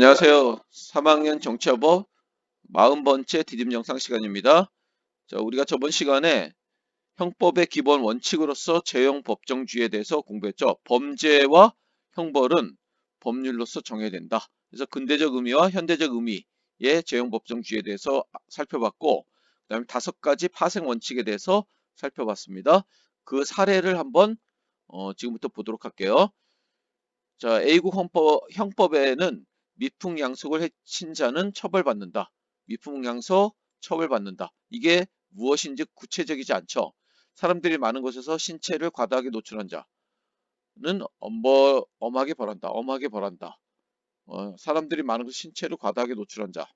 안녕하세요. 3학년 정치화법 40번째 디딤 영상 시간입니다. 자, 우리가 저번 시간에 형법의 기본 원칙으로서 재형 법정주의에 대해서 공부했죠. 범죄와 형벌은 법률로서 정해야 된다. 그래서 근대적 의미와 현대적 의미의 재형 법정주의에 대해서 살펴봤고 그 다음에 다섯 가지 파생 원칙에 대해서 살펴봤습니다. 그 사례를 한번 어, 지금부터 보도록 할게요. 자, A국 형법, 형법에는 미풍양속을 해친 자는 처벌받는다. 미풍양속 처벌받는다. 이게 무엇인지 구체적이지 않죠. 사람들이 많은 곳에서 신체를 과다하게 노출한 자는 엄하게 벌한다. 엄하게 벌한다. 어, 사람들이 많은 곳 신체를 과다하게 노출한 자.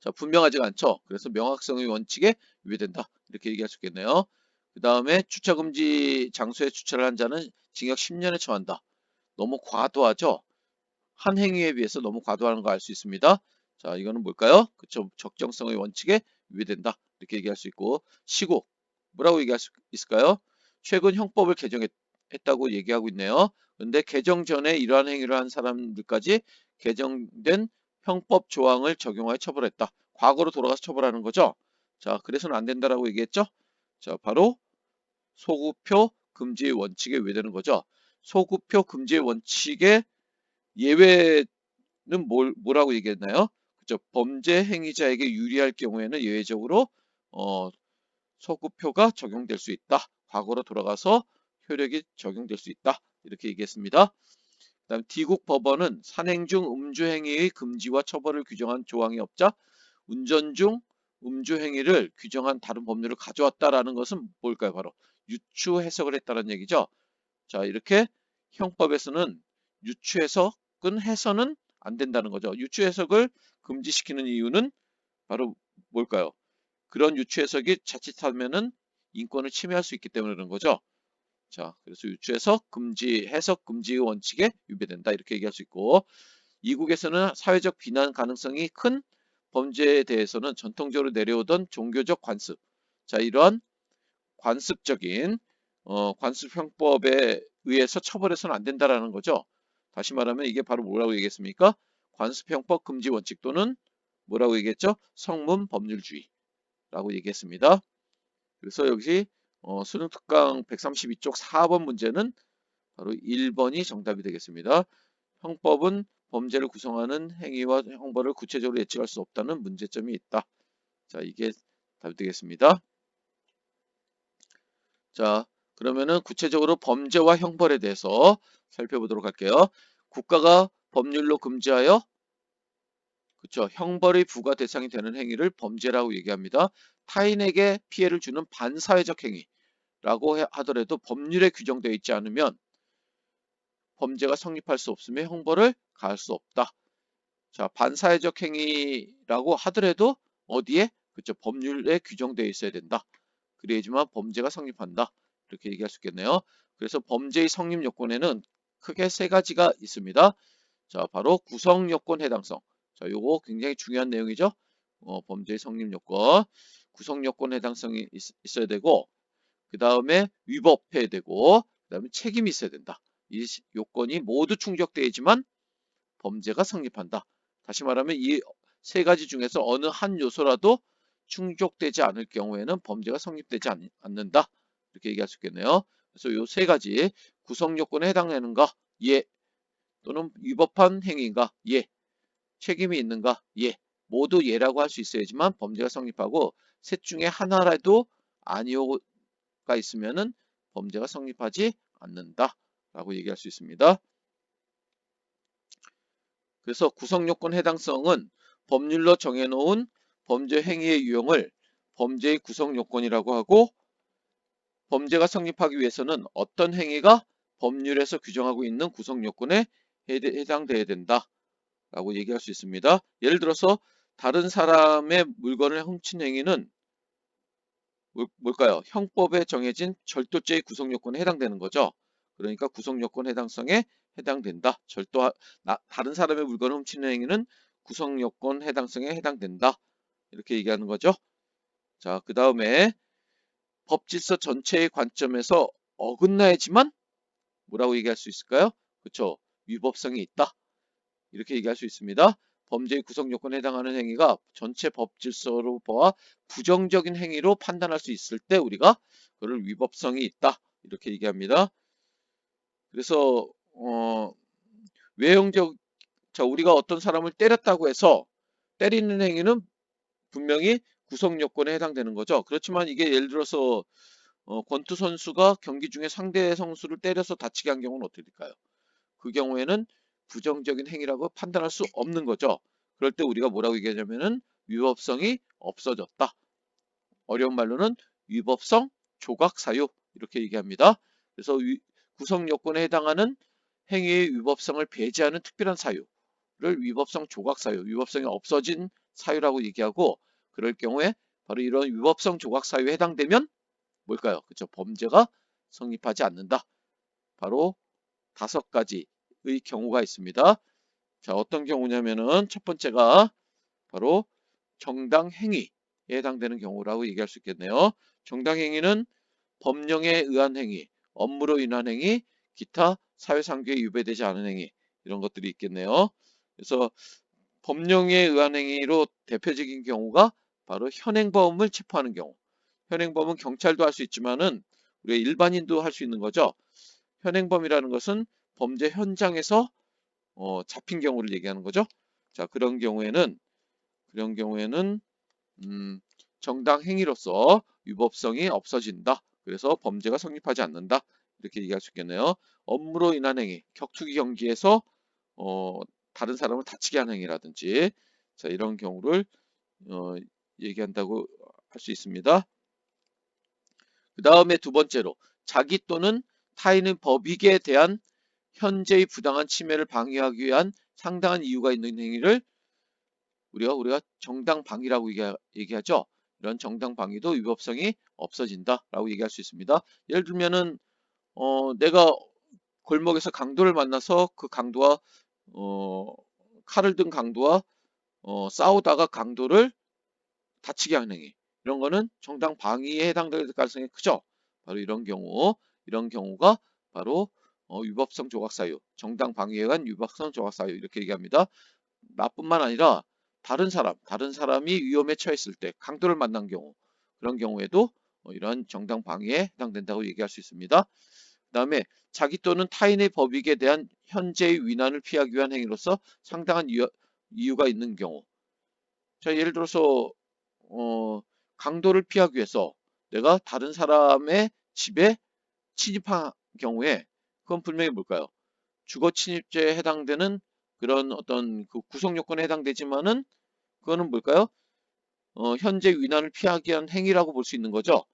자, 분명하지가 않죠. 그래서 명확성의 원칙에 위배된다. 이렇게 얘기할 수 있겠네요. 그 다음에 주차금지 장소에 주차를 한 자는 징역 10년에 처한다. 너무 과도하죠. 한 행위에 비해서 너무 과도하는 거 알 수 있습니다. 자, 이거는 뭘까요? 그쵸. 적정성의 원칙에 위배된다. 이렇게 얘기할 수 있고, 시고. 뭐라고 얘기할 수 있을까요? 최근 형법을 개정했다고 얘기하고 있네요. 근데 개정 전에 이러한 행위를 한 사람들까지 개정된 형법 조항을 적용하여 처벌했다. 과거로 돌아가서 처벌하는 거죠. 자, 그래서는 안 된다라고 얘기했죠. 자, 바로 소구표 금지 원칙에 위배되는 거죠. 소구표 금지 원칙에 예외는 뭘, 뭐라고 얘기했나요? 그죠? 범죄 행위자에게 유리할 경우에는 예외적으로 어, 소구표가 적용될 수 있다. 과거로 돌아가서 효력이 적용될 수 있다. 이렇게 얘기했습니다. 그다음 D국 법원은 산행 중 음주 행위의 금지와 처벌을 규정한 조항이 없자 운전 중 음주 행위를 규정한 다른 법률을 가져왔다라는 것은 뭘까요? 바로 유추 해석을 했다는 얘기죠. 자, 이렇게 형법에서는 유추 해석 은 해서는 안 된다는 거죠. 유추 해석을 금지시키는 이유는 바로 뭘까요? 그런 유추 해석이 자칫하면은 인권을 침해할 수 있기 때문에 그런 거죠. 자, 그래서 유추 해석 금지, 해석 금지의 원칙에 위배된다. 이렇게 얘기할 수 있고, 이국에서는 사회적 비난 가능성이 큰 범죄에 대해서는 전통적으로 내려오던 종교적 관습. 자, 이러한 관습적인 어, 관습 형법에 의해서 처벌해서는 안 된다라는 거죠. 다시 말하면 이게 바로 뭐라고 얘기했습니까? 관습형법 금지 원칙 또는 뭐라고 얘기했죠? 성문 법률주의라고 얘기했습니다. 그래서 여기 어, 수능 특강 132쪽 4번 문제는 바로 1번이 정답이 되겠습니다. 형법은 범죄를 구성하는 행위와 형벌을 구체적으로 예측할 수 없다는 문제점이 있다. 자, 이게 답이 되겠습니다. 자, 그러면은 구체적으로 범죄와 형벌에 대해서 살펴보도록 할게요. 국가가 법률로 금지하여 그렇죠. 형벌의 부과 대상이 되는 행위를 범죄라고 얘기합니다. 타인에게 피해를 주는 반사회적 행위라고 하더라도 법률에 규정되어 있지 않으면 범죄가 성립할 수 없으며 형벌을 가할 수 없다. 자, 반사회적 행위라고 하더라도 어디에? 그렇죠. 법률에 규정되어 있어야 된다. 그래야지만 범죄가 성립한다. 이렇게 얘기할 수 있겠네요. 그래서 범죄의 성립 요건에는 크게 세 가지가 있습니다. 자, 바로 구성 요건 해당성. 자, 요거 굉장히 중요한 내용이죠. 어, 범죄의 성립 요건, 구성 요건 해당성이 있, 어야 되고, 그 다음에 위법해야 되고, 그 다음에 책임이 있어야 된다. 이 요건이 모두 충족되지만 범죄가 성립한다. 다시 말하면 이 세 가지 중에서 어느 한 요소라도 충족되지 않을 경우에는 범죄가 성립되지 않, 않는다. 이렇게 얘기할 수 있겠네요. 그래서 요 세 가지 구성 요건에 해당되는가? 예. 또는 위법한 행위인가? 예. 책임이 있는가? 예. 모두 예라고 할 수 있어야지만 범죄가 성립하고 셋 중에 하나라도 아니오가 있으면은 범죄가 성립하지 않는다. 라고 얘기할 수 있습니다. 그래서 구성요건 해당성은 법률로 정해놓은 범죄 행위의 유형을 범죄의 구성요건이라고 하고 범죄가 성립하기 위해서는 어떤 행위가 법률에서 규정하고 있는 구성 요건에 해당돼야 된다. 라고 얘기할 수 있습니다. 예를 들어서 다른 사람의 물건을 훔친 행위는 뭘까요? 형법에 정해진 절도죄의 구성 요건에 해당되는 거죠. 그러니까 구성 요건 해당성에 해당된다. 절도 다른 사람의 물건을 훔치는 행위는 구성 요건 해당성에 해당된다. 이렇게 얘기하는 거죠. 자, 그 다음에 법 질서 전체의 관점에서 어긋나야지만 뭐라고 얘기할 수 있을까요? 그렇죠. 위법성이 있다. 이렇게 얘기할 수 있습니다. 범죄의 구성 요건에 해당하는 행위가 전체 법 질서로 보아 부정적인 행위로 판단할 수 있을 때 우리가 그를 위법성이 있다 이렇게 얘기합니다. 그래서 어, 외형적 자 우리가 어떤 사람을 때렸다고 해서 때리는 행위는 분명히 구성 요건에 해당되는 거죠. 그렇지만 이게 예를 들어서 어, 권투 선수가 경기 중에 상대 선수를 때려서 다치게 한 경우는 어떻게 될까요? 그 경우에는 부정적인 행위라고 판단할 수 없는 거죠. 그럴 때 우리가 뭐라고 얘기하냐면은 위법성이 없어졌다. 어려운 말로는 위법성 조각 사유 이렇게 얘기합니다. 그래서 위, 구성 요건에 해당하는 행위의 위법성을 배제하는 특별한 사유를 위법성 조각 사유, 위법성이 없어진 사유라고 얘기하고 그럴 경우에 바로 이런 위법성 조각 사유에 해당되면 뭘까요? 그렇죠. 범죄가 성립하지 않는다. 바로 다섯 가지의 경우가 있습니다. 자, 어떤 경우냐면은 첫 번째가 바로 정당 행위에 해당되는 경우라고 얘기할 수 있겠네요. 정당 행위는 법령에 의한 행위, 업무로 인한 행위, 기타 사회상규에 유배되지 않은 행위 이런 것들이 있겠네요. 그래서 법령에 의한 행위로 대표적인 경우가 바로 현행범을 체포하는 경우. 현행범은 경찰도 할 수 있지만은 우리 일반인도 할 수 있는 거죠. 현행범이라는 것은 범죄 현장에서 어, 잡힌 경우를 얘기하는 거죠. 자 그런 경우에는 그런 경우에는 음, 정당 행위로서 위법성이 없어진다. 그래서 범죄가 성립하지 않는다. 이렇게 얘기할 수 있겠네요. 업무로 인한 행위, 격투기 경기에서 어, 다른 사람을 다치게 하는 행위라든지 자 이런 경우를 어, 얘기한다고 할 수 있습니다. 그 다음에 두 번째로 자기 또는 타인의 법익에 대한 현재의 부당한 침해를 방해하기 위한 상당한 이유가 있는 행위를 우리가 우리가 정당 방위라고 얘기, 하 죠 이런 정당 방위도 위법성이 없어진다라고 얘기할 수 있습니다. 예를 들면은 어, 내가 골목에서 강도를 만나서 그 강도와 어, 칼을 든 강도와 어, 싸우다가 강도를 다치게 하는 행위 이런 거는 정당 방위에 해당될 가능성이 크죠. 바로 이런 경우 이런 경우가 바로 어, 위법성 조각사유, 정당 방위에 의한 위법성 조각사유 이렇게 얘기합니다. 나뿐만 아니라 다른 사람, 다른 사람이 위험에 처했을 때 강도를 만난 경우 그런 경우에도 어, 이런 정당 방위에 해당된다고 얘기할 수 있습니다. 그 다음에 자기 또는 타인의 법익에 대한 현재의 위난을 피하기 위한 행위로서 상당한 이유, 이유가 있는 경우 자 예를 들어서 어, 강도를 피하기 위해서 내가 다른 사람의 집에 침입한 경우에 그건 분명히 뭘까요? 주거 침입죄에 해당되는 그런 어떤 그 구성 요건에 해당되지만은 그거는 뭘까요? 어, 현재 위난을 피하기 위한 행위라고 볼 수 있는 거죠.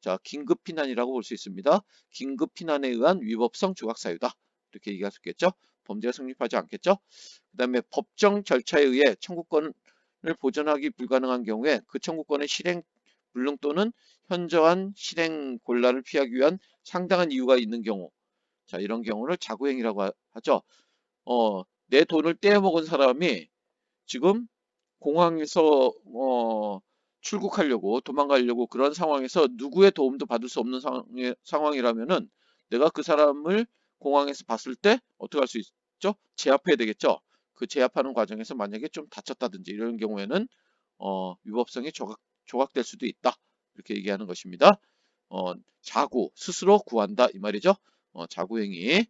자, 긴급 피난이라고 볼 수 있습니다. 긴급 피난에 의한 위법성 조각 사유다. 이렇게 얘기할 수 있겠죠. 범죄가 성립하지 않겠죠. 그 다음에 법정 절차에 의해 청구권을 보전하기 불가능한 경우에 그 청구권의 실행 불능 또는 현저한 실행 곤란을 피하기 위한 상당한 이유가 있는 경우 자 이런 경우를 자구행위라고 하죠. 어, 내 돈을 떼어먹은 사람이 지금 공항에서 어, 출국하려고 도망가려고 그런 상황에서 누구의 도움도 받을 수 없는 상황, 이라면은 내가 그 사람을 공항에서 봤을 때 어떻게 할 수 있죠? 제압해야 되겠죠. 그 제압하는 과정에서 만약에 좀 다쳤다든지 이런 경우에는 어, 위법성이 조각, 조각될 수도 있다. 이렇게 얘기하는 것입니다. 어, 자구, 스스로 구한다 이 말이죠. 어, 자구행위.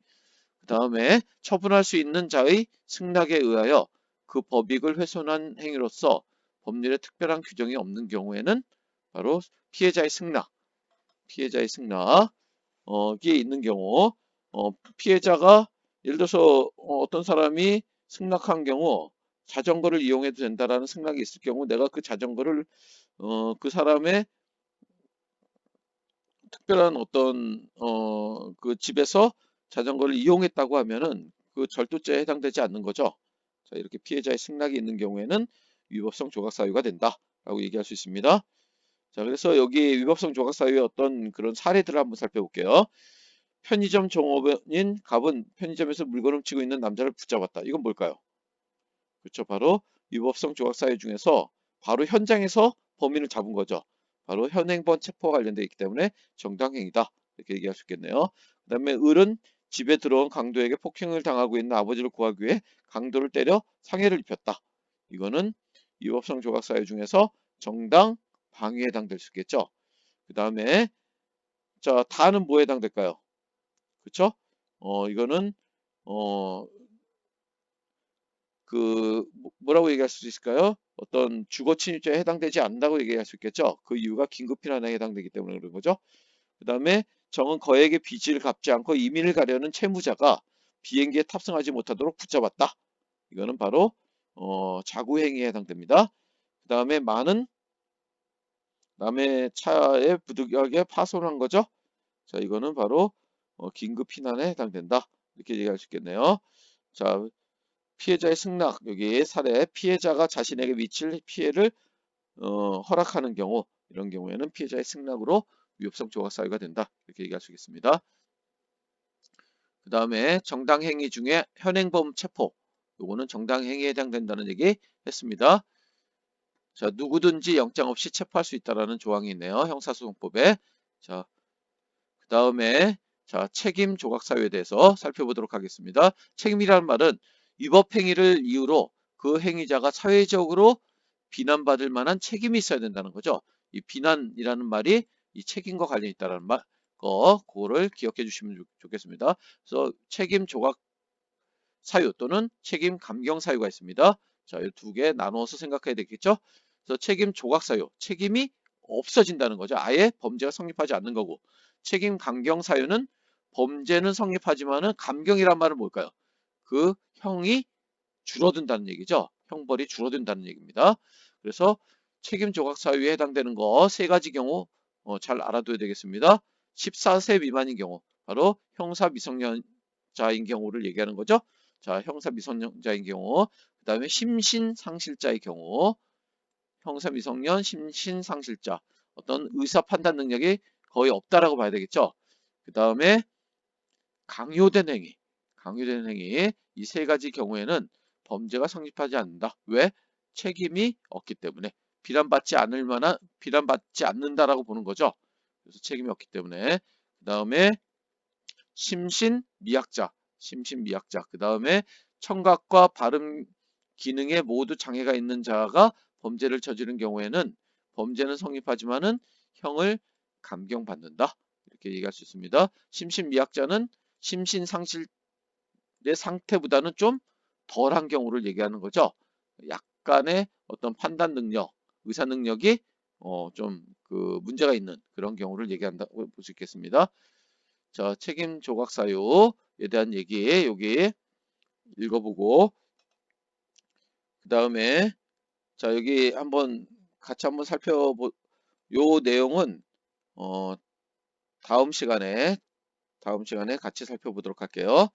그 다음에 처분할 수 있는 자의 승낙에 의하여 그 법익을 훼손한 행위로서 법률에 특별한 규정이 없는 경우에는 바로 피해자의 승낙, 피해자의 승낙이 어, 있는 경우 어, 피해자가 예를 들어서 어, 떤 사람이 승낙한 경우 자전거를 이용해도 된다라는 승낙이 있을 경우 내가 그 자전거를 어, 그 사람의 특별한 어떤 어, 그 집에서 자전거를 이용했다고 하면은 그 절도죄에 해당되지 않는 거죠. 자, 이렇게 피해자의 승낙이 있는 경우에는 위법성 조각 사유가 된다라고 얘기할 수 있습니다. 자, 그래서 여기 위법성 조각 사유의 어떤 그런 사례들을 한번 살펴볼게요. 편의점 종업원인 갑은 편의점에서 물건을 훔치고 있는 남자를 붙잡았다. 이건 뭘까요? 그렇죠. 바로 위법성 조각 사유 중에서 바로 현장에서 범인을 잡은 거죠. 바로 현행범 체포와 관련되어 있기 때문에 정당행위다. 이렇게 얘기할 수 있겠네요. 그 다음에 을은 집에 들어온 강도에게 폭행을 당하고 있는 아버지를 구하기 위해 강도를 때려 상해를 입혔다. 이거는 위법성 조각 사유 중에서 정당 방위에 해당될 수 있겠죠. 그 다음에 자 다는 뭐에 해당될까요? 그쵸? 어 이거는 어 그 뭐라고 얘기할 수 있을까요? 어떤 주거 침입죄에 해당되지 않는다고 얘기할 수 있겠죠. 그 이유가 긴급 피난에 해당되기 때문에 그런 거죠. 그 다음에 정은 거액의 빚을 갚지 않고 이민을 가려는 채무자가 비행기에 탑승하지 못하도록 붙잡았다. 이거는 바로 어, 자구행위에 해당됩니다. 그 다음에 많은 남의 차에 부득이하게 파손한 거죠. 자, 이거는 바로 어, 긴급 피난에 해당된다. 이렇게 얘기할 수 있겠네요. 자, 피해자의 승낙, 여기 사례, 피해자가 자신에게 미칠 피해를 어, 허락하는 경우, 이런 경우에는 피해자의 승낙으로 위협성 조각 사유가 된다. 이렇게 얘기할 수 있겠습니다. 그 다음에 정당행위 중에 현행범 체포, 요거는 정당행위에 해당된다는 얘기 했습니다. 자, 누구든지 영장 없이 체포할 수 있다라는 조항이 있네요. 형사소송법에. 자, 그 다음에 자, 책임 조각 사유에 대해서 살펴보도록 하겠습니다. 책임이라는 말은 위법 행위를 이유로 그 행위자가 사회적으로 비난받을 만한 책임이 있어야 된다는 거죠. 이 비난이라는 말이 이 책임과 관련이 있다는 말, 거, 그거를 기억해 주시면 좋, 좋겠습니다. 그래서 책임 조각 사유 또는 책임 감경 사유가 있습니다. 자, 이 두 개 나누어서 생각해야 되겠죠? 그래서 책임 조각 사유, 책임이 없어진다는 거죠. 아예 범죄가 성립하지 않는 거고. 책임 감경 사유는 범죄는 성립하지만은 감경이란 말은 뭘까요? 그 형이 줄어든다는 얘기죠. 형벌이 줄어든다는 얘기입니다. 그래서 책임 조각 사유에 해당되는 거 세 가지 경우 어, 잘 알아둬야 되겠습니다. 14세 미만인 경우 바로 형사 미성년자인 경우를 얘기하는 거죠. 자, 형사 미성년자인 경우 그 다음에 심신상실자의 경우 형사 미성년 심신상실자 어떤 의사 판단 능력이 거의 없다라고 봐야 되겠죠. 그 다음에 강요된 행위 강요된 행위 이 세 가지 경우에는 범죄가 성립하지 않는다. 왜? 책임이 없기 때문에 비난받지 않을 만한 비난받지 않는다라고 보는 거죠. 그래서 책임이 없기 때문에 그 다음에 심신 미약자 심신 미약자 그 다음에 청각과 발음 기능에 모두 장애가 있는 자가 범죄를 저지른 경우에는 범죄는 성립하지만은 형을 감경받는다 이렇게 얘기할 수 있습니다. 심신미약자는 심신상실의 상태보다는 좀 덜한 경우를 얘기하는 거죠. 약간의 어떤 판단 능력, 의사 능력이 어, 좀 그 문제가 있는 그런 경우를 얘기한다고 볼 수 있겠습니다. 자, 책임 조각 사유에 대한 얘기 여기 읽어보고 그 다음에 자 여기 한번 같이 한번 살펴보 요 내용은 어 다음 시간에 다음 시간에 같이 살펴보도록 할게요.